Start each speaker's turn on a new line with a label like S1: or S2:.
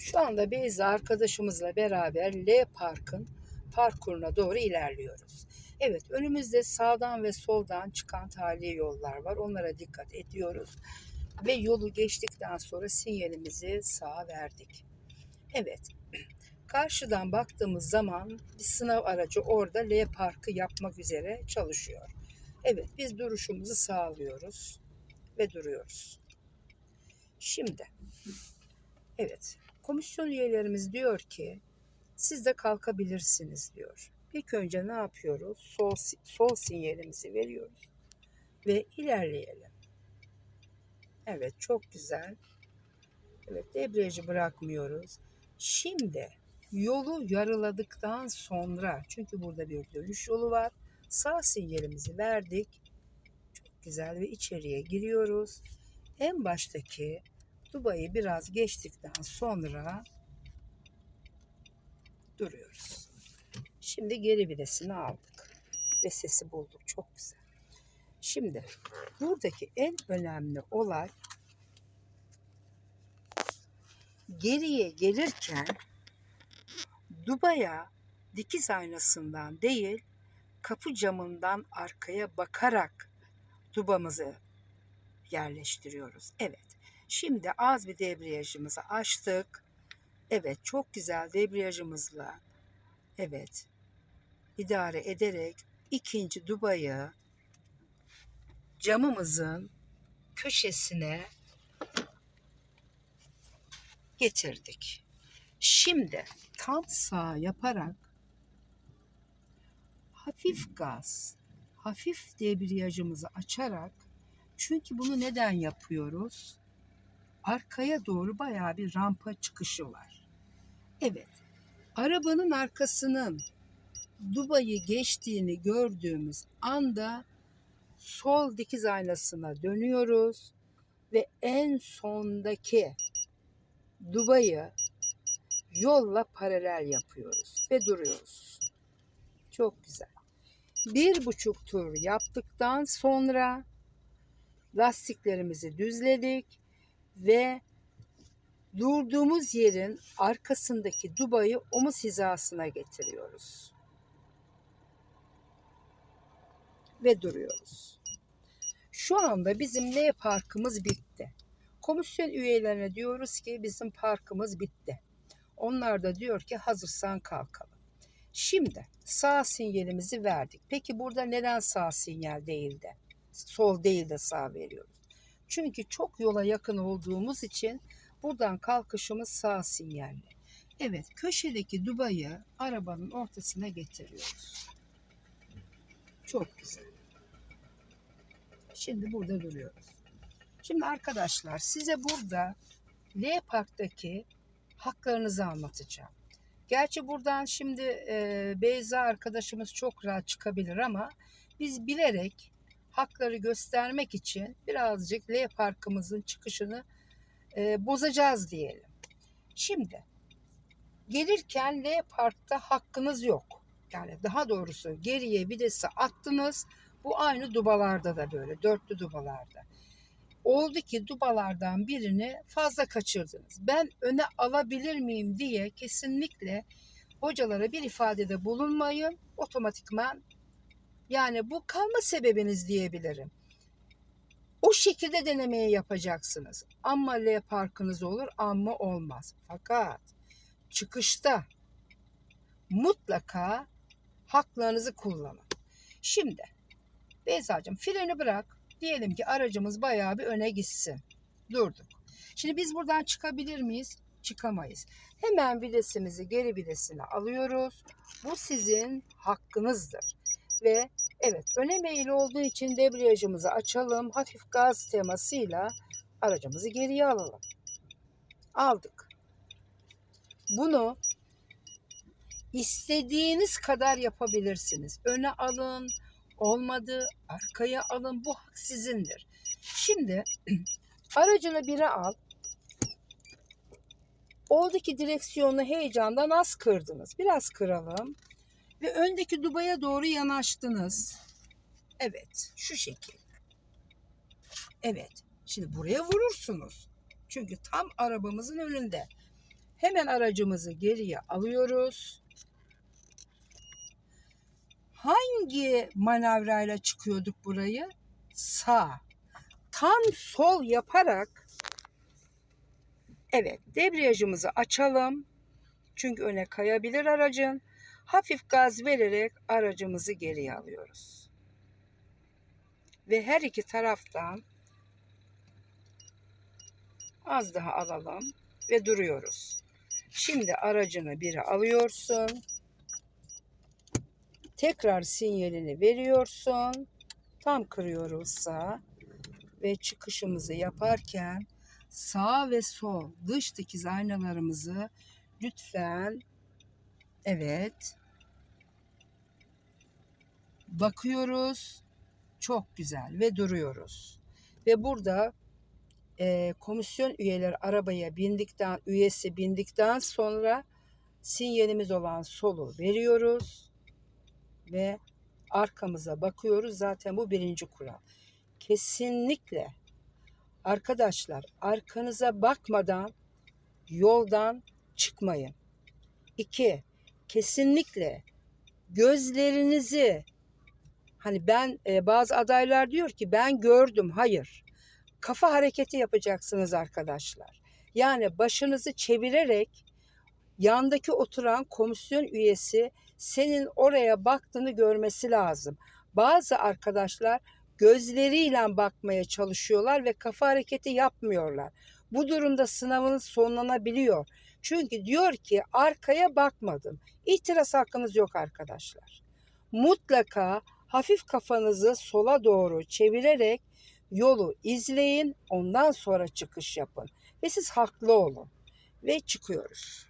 S1: Şu anda Beyza arkadaşımızla beraber L Park'ın parkuruna doğru ilerliyoruz. Evet önümüzde sağdan ve soldan çıkan tali yollar var. Onlara dikkat ediyoruz. Ve yolu geçtikten sonra sinyalimizi sağa verdik. Evet karşıdan baktığımız zaman bir sınav aracı orada L Park'ı yapmak üzere çalışıyor. Evet biz duruşumuzu sağlıyoruz ve duruyoruz. Şimdi evet komisyon üyelerimiz diyor ki siz de kalkabilirsiniz diyor. İlk önce ne yapıyoruz? Sol, sol sinyalimizi veriyoruz ve ilerleyelim. Evet çok güzel. Evet debriyajı bırakmıyoruz. Şimdi yolu yarıladıktan sonra çünkü burada bir dönüş yolu var. Sağ sinyalimizi verdik. Çok güzel ve içeriye giriyoruz. En baştaki Dubai'yi biraz geçtikten sonra duruyoruz. Şimdi geri videsini aldık ve sesi bulduk. Çok güzel. Şimdi buradaki en önemli olay geriye gelirken Dubai'ye dikiz aynasından değil kapı camından arkaya bakarak dubamızı yerleştiriyoruz. Evet. Şimdi az bir debriyajımızı açtık. Evet çok güzel debriyajımızla evet idare ederek ikinci dubayı camımızın köşesine getirdik. Şimdi tam sağ yaparak hafif gaz, hafif debriyajımızı açarak çünkü bunu neden yapıyoruz? Arkaya doğru bayağı bir rampa çıkışı var. Evet. Arabanın arkasının Dubai'yi geçtiğini gördüğümüz anda sol dikiz aynasına dönüyoruz ve en sondaki Dubai'yi yolla paralel yapıyoruz ve duruyoruz. Çok güzel. Bir buçuk tur yaptıktan sonra lastiklerimizi düzledik ve durduğumuz yerin arkasındaki dubayı omuz hizasına getiriyoruz. Ve duruyoruz. Şu anda bizim L parkımız bitti. Komisyon üyelerine diyoruz ki bizim parkımız bitti. Onlar da diyor ki hazırsan kalkalım. Şimdi sağ sinyalimizi verdik. Peki burada neden sağ sinyal değil de sol değil de sağ veriyoruz? Çünkü çok yola yakın olduğumuz için buradan kalkışımız sağ sinyalli. Evet köşedeki dubayı arabanın ortasına getiriyoruz. Çok güzel. Şimdi burada duruyoruz. Şimdi arkadaşlar size burada L Park'taki haklarınızı anlatacağım. Gerçi buradan şimdi e, Beyza arkadaşımız çok rahat çıkabilir ama biz bilerek hakları göstermek için birazcık L parkımızın çıkışını e, bozacağız diyelim. Şimdi gelirken L parkta hakkınız yok. Yani daha doğrusu geriye videsi attınız. Bu aynı dubalarda da böyle dörtlü dubalarda. Oldu ki dubalardan birini fazla kaçırdınız. Ben öne alabilir miyim diye kesinlikle hocalara bir ifadede bulunmayın. Otomatikman yani bu kalma sebebiniz diyebilirim. O şekilde denemeyi yapacaksınız. Ama L parkınız olur ama olmaz. Fakat çıkışta mutlaka haklarınızı kullanın. Şimdi Beyza'cığım freni bırak. Diyelim ki aracımız bayağı bir öne gitsin. Durduk. Şimdi biz buradan çıkabilir miyiz? Çıkamayız. Hemen videsimizi geri videsine alıyoruz. Bu sizin hakkınızdır. Ve evet öne meyili olduğu için debriyajımızı açalım. Hafif gaz temasıyla aracımızı geriye alalım. Aldık. Bunu istediğiniz kadar yapabilirsiniz. Öne alın, olmadı, arkaya alın. Bu hak sizindir. Şimdi aracını bire al. Oldu ki direksiyonu heyecandan az kırdınız. Biraz kıralım. Ve öndeki dubaya doğru yanaştınız. Evet, şu şekil. Evet, şimdi buraya vurursunuz. Çünkü tam arabamızın önünde. Hemen aracımızı geriye alıyoruz. Hangi manevrayla çıkıyorduk burayı? Sağ. Tam sol yaparak Evet, debriyajımızı açalım. Çünkü öne kayabilir aracın. Hafif gaz vererek aracımızı geriye alıyoruz. Ve her iki taraftan az daha alalım ve duruyoruz. Şimdi aracını biri alıyorsun. Tekrar sinyalini veriyorsun. Tam kırıyoruz ve çıkışımızı yaparken sağ ve sol dış dikiz aynalarımızı lütfen evet bakıyoruz çok güzel ve duruyoruz ve burada e, komisyon üyeleri arabaya bindikten üyesi bindikten sonra sinyalimiz olan solu veriyoruz ve arkamıza bakıyoruz zaten bu birinci kural kesinlikle Arkadaşlar arkanıza bakmadan yoldan çıkmayın. 2. Kesinlikle gözlerinizi hani ben e, bazı adaylar diyor ki ben gördüm. Hayır. Kafa hareketi yapacaksınız arkadaşlar. Yani başınızı çevirerek yandaki oturan komisyon üyesi senin oraya baktığını görmesi lazım. Bazı arkadaşlar gözleriyle bakmaya çalışıyorlar ve kafa hareketi yapmıyorlar. Bu durumda sınavınız sonlanabiliyor. Çünkü diyor ki arkaya bakmadım. İtiraz hakkınız yok arkadaşlar. Mutlaka hafif kafanızı sola doğru çevirerek yolu izleyin. Ondan sonra çıkış yapın. Ve siz haklı olun. Ve çıkıyoruz.